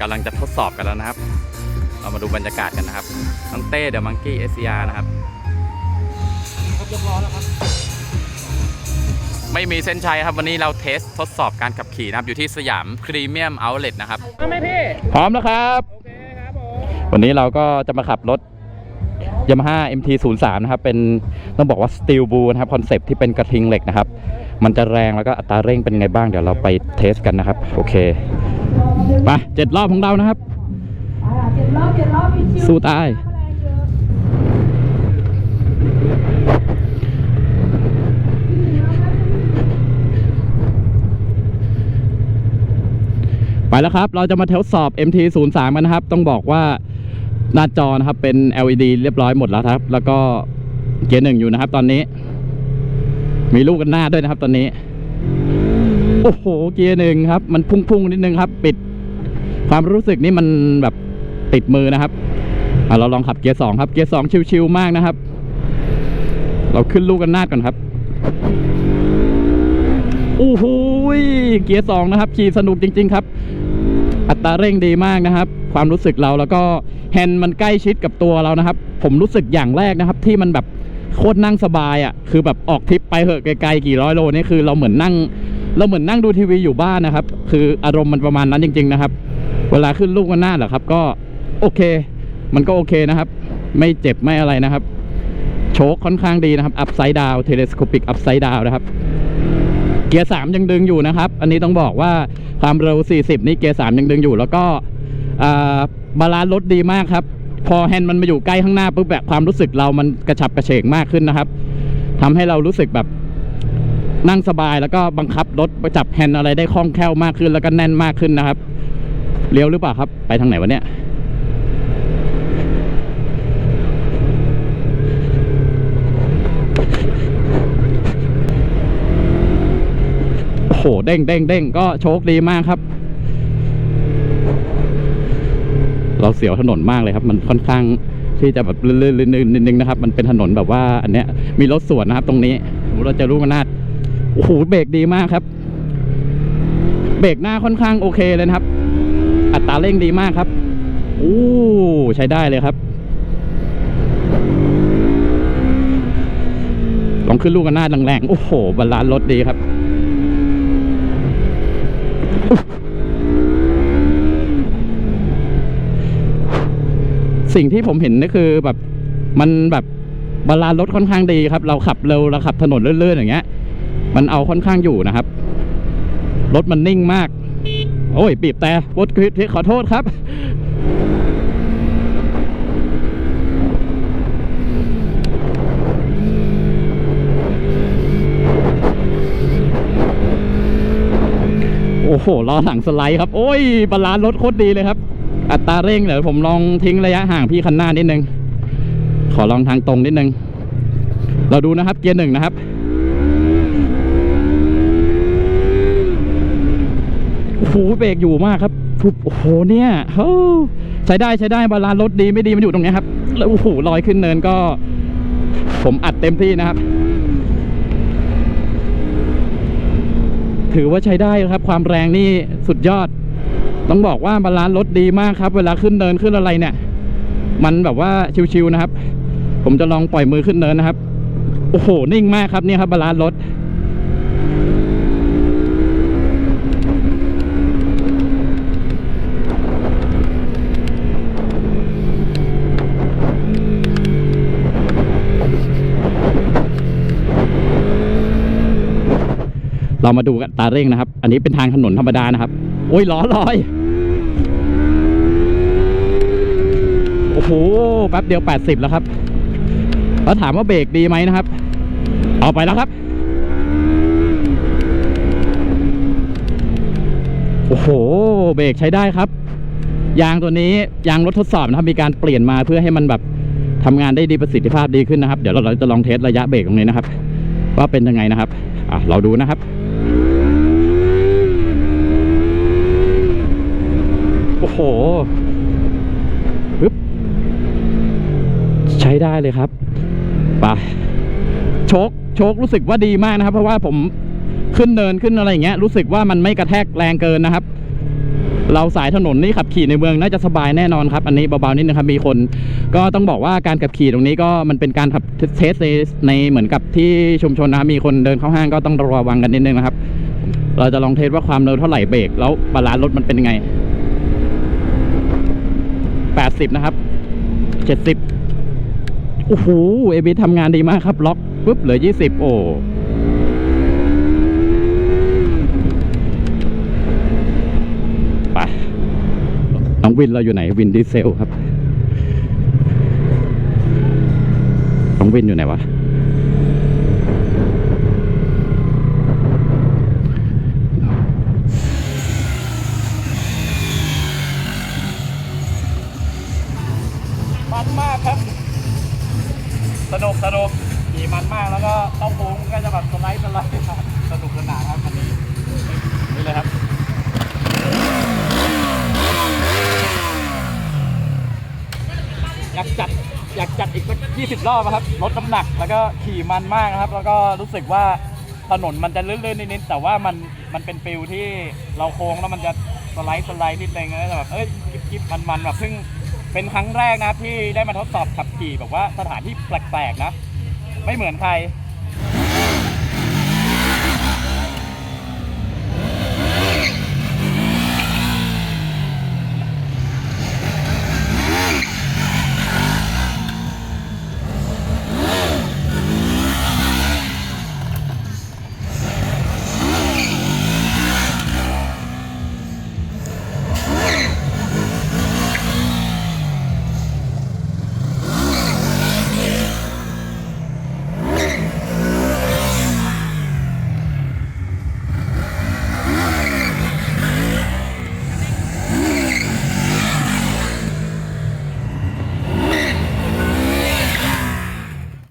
กำลังจะทดสอบกันแล้วนะครับ เรามาดูบรรยากาศกันนะครับน้องเต้เดอะมังกี้เอสยานะครับครับยกล้อแล้วครับ ไม่มีเส้นชัยครับวันนี้เราเทสทดสอบการขับขี่นะครับ อยู่ที่สยามพรีเมียมเอาท์เลทนะครับทำไหมพี่ พร้อมแล้วครับ โอเคครับผม วันนี้เราก็จะมาขับรถ Yamaha MT-03 นะครับ เป็นต้องบอกว่า Steel Blue นะครับคอนเซปต์ที่เป็นกระทิงเหล็กนะครับ มันจะแรงแล้วก็อัตราเร่งเป็นไงบ้างเดี๋ยวเราไปเทสกันนะครับ โอเค ไปเจ็ดรอบของเรานะครับเจ็ดรอบเจ็ดรอบพี่ชิวสู้ตายไปแล้วครับ เราจะมาทดสอบ MT03 กันนะครับ ต้องบอกว่าหน้าจอนะครับเป็น LED เรียบร้อยหมดแล้วครับ แล้วก็เกียร์หนึ่งอยู่นะครับ ตอนนี้ มีลูกกันหน้าด้วยนะครับ ตอนนี้ โอ้โห เกียร์หนึ่งครับ มันพุ่งๆนิดนึงครับ ปิด ความรู้สึกนี่มันแบบติดมือนะครับเราลองขับเกียร์สองครับ เกียร์สองชิวๆมากนะครับ เราขึ้นลูกกันน้าก่อนครับโอ้โหยเกียร์สองนะครับขี่สนุกจริง ๆ ครับ อัตราเร่งดีมากนะครับ ความรู้สึกเราแล้วก็แฮนด์มันใกล้ชิดกับตัวเรานะครับ ผมรู้สึกอย่างแรกนะครับ ที่มันแบบโคตรนั่งสบายอะ่ะ คือแบบออกทริปไปเหอะไกลๆกี่ร้อยโลนี่คือเราเหมือนนั่ง เราเหมือนนั่งดูทีวีอยู่บ้านนะครับ คืออารมณ์มันประมาณนั้นจริง ๆ นะครับ เวลาขึ้นลูกกันหน้าเหรอครับ ก็โอเค มันก็โอเคนะครับ ไม่เจ็บไม่อะไรนะครับ โชคค่อนข้างดีนะครับอัพไซด์ดาวเทเลสโคปิกอัพไซด์ดาวนะครับ เกียร์3ยังดึงอยู่นะครับ อันนี้ต้องบอกว่าความเร็ว 40 นี่เกียร์3ยังดึงอยู่ แล้วก็บาลานซ์รถดีมากครับ พอแฮนด์มันมาอยู่ใกล้ข้างหน้าปุ๊บแบบความรู้สึกเรามันกระฉับกระเฉงมากขึ้นนะครับทำให้เรารู้สึกแบบนั่งสบายแล้วก็บังคับรถไปจับแฮนด์อะไรได้คล่องแคล่วมากขึ้นแล้วก็แน่นมากขึ้นนะครับ เลี้ยวหรือเปล่าครับ ไปทางไหนวะเนี่ยโอ้โหเด้งเด้งเด้งก็โชคดีมากครับ เราเสียวถนนมากเลยครับ มันค่อนข้างที่จะแบบลื่นๆนิดนึงนะครับ มันเป็นถนนแบบว่า อันเนี้ยมีรถสวนนะครับ ตรงนี้เราจะรู้กันนาดโอ้โหเบรกดีมากครับ เบรกหน้าค่อนข้างโอเคเลยนะครับ อัตราเร่งดีมากครับโอ้ใช้ได้เลยครับ ลองขึ้นลูกกันหน้าแรงๆโอ้โหบาลานซ์รถดีครับสิ่งที่ผมเห็นนี่คือแบบมันแบบบาลานซ์รถค่อนข้างดีครับ เราขับเร็วเราขับถนนเลื่อนๆอย่างเงี้ย มันเอาค่อนข้างอยู่นะครับ รถมันนิ่งมาก โอ้ยบีบแต่วดควิดขอโทษครับโอ้โหล้อหลังสไลด์ครับ โอ้ย บาลานซ์รถโคตรดีเลยครับ อัตราเร่งเดี๋ยวผมลองทิ้งระยะห่างพี่คันหน้านิดนึง ขอลองทางตรงนิดนึง เราดูนะครับ เกียร์หนึ่งนะครับ โอ้โหเบรกอยู่มากครับโอ้โหเนี่ยเฮ้ยใช้ได้ใช้ได้บาลานซ์รถดีไม่ดีมันอยู่ตรงนี้ครับ แล้วโอ้โหลอยขึ้นเนินก็ ผมอัดเต็มที่นะครับ ถือว่าใช้ได้ครับ ความแรงนี่สุดยอด ต้องบอกว่าบาลานซ์รถดีมากครับ เวลาขึ้นเนินขึ้นอะไรเนี่ย มันแบบว่าชิวๆนะครับ ผมจะลองปล่อยมือขึ้นเนินนะครับ โอ้โหนิ่งมากครับเนี่ยครับบาลานซ์รถ เรามาดูกันตาเร่งนะครับ อันนี้เป็นทางถนนธรรมดานะครับ โอ้ยล้อลอย โอ้โห แป๊บเดียว 80 แล้วครับ แล้วถามว่าเบรกดีไหมนะครับ เอาไปแล้วครับ โอ้โห เบรกใช้ได้ครับ ยางตัวนี้ยางรถทดสอบนะครับ มีการเปลี่ยนมาเพื่อให้มันแบบทำงานได้ดีประสิทธิภาพดีขึ้นนะครับ เดี๋ยวเราจะลองเทสระยะเบรกตรงนี้นะครับ ว่าเป็นยังไงนะครับ อะ เราดูนะครับ โหปึ๊บใช้ได้เลยครับไปโชคโชครู้สึกว่าดีมากนะครับ เพราะว่าผมขึ้นเนินขึ้นอะไรอย่างเงี้ยรู้สึกว่ามันไม่กระแทกแรงเกินนะครับ เราสายถนนนี่ขับขี่ในเมืองน่าจะสบายแน่นอนครับ อันนี้เบาๆนิดนึงครับมีคน ก็ต้องบอกว่าการขับขี่ตรงนี้ก็มันเป็นการขับเทสในในเหมือนกับที่ชุมชนนะครับมีคนเดินเข้าห้างก็ต้องระวังกันนิดนึงนะครับ เราจะลองเทสว่าความเร็วเท่าไหร่เบรกแล้วบาลานซ์รถมันเป็นยังไง 80 นะครับ 70 โอ้โห เอบีทำงานดีมากครับ ล็อกปุ๊บเหลือ 20 โอ้ไปน้องวินเราอยู่ไหน วินดีเซลครับ น้องวินอยู่ไหนวะ มันมากครับ สนุกสนุกขี่มันมากแล้วก็เข้าโค้งก็จะแบบสไลด์สไลด์ครับสนุกสนานครับคันนี้นี่เลยครับอยากจัดอยากจัดอีกสักยี่สิบรอบอะครับลดน้ำหนักแล้วก็ขี่มันมากนะครับ แล้วก็รู้สึกว่าถนนมันจะลื่นๆนิดๆแต่ว่ามันมันเป็นฟิลที่เราโค้งแล้วมันจะสไลด์สไลด์นิดนึงแล้วแบบเอ้ยกิ๊บๆมันๆแบบเพิ่ง เป็นครั้งแรกนะที่ได้มาทดสอบขับขี่แบบว่าสถานที่แปลกๆนะ ไม่เหมือนใคร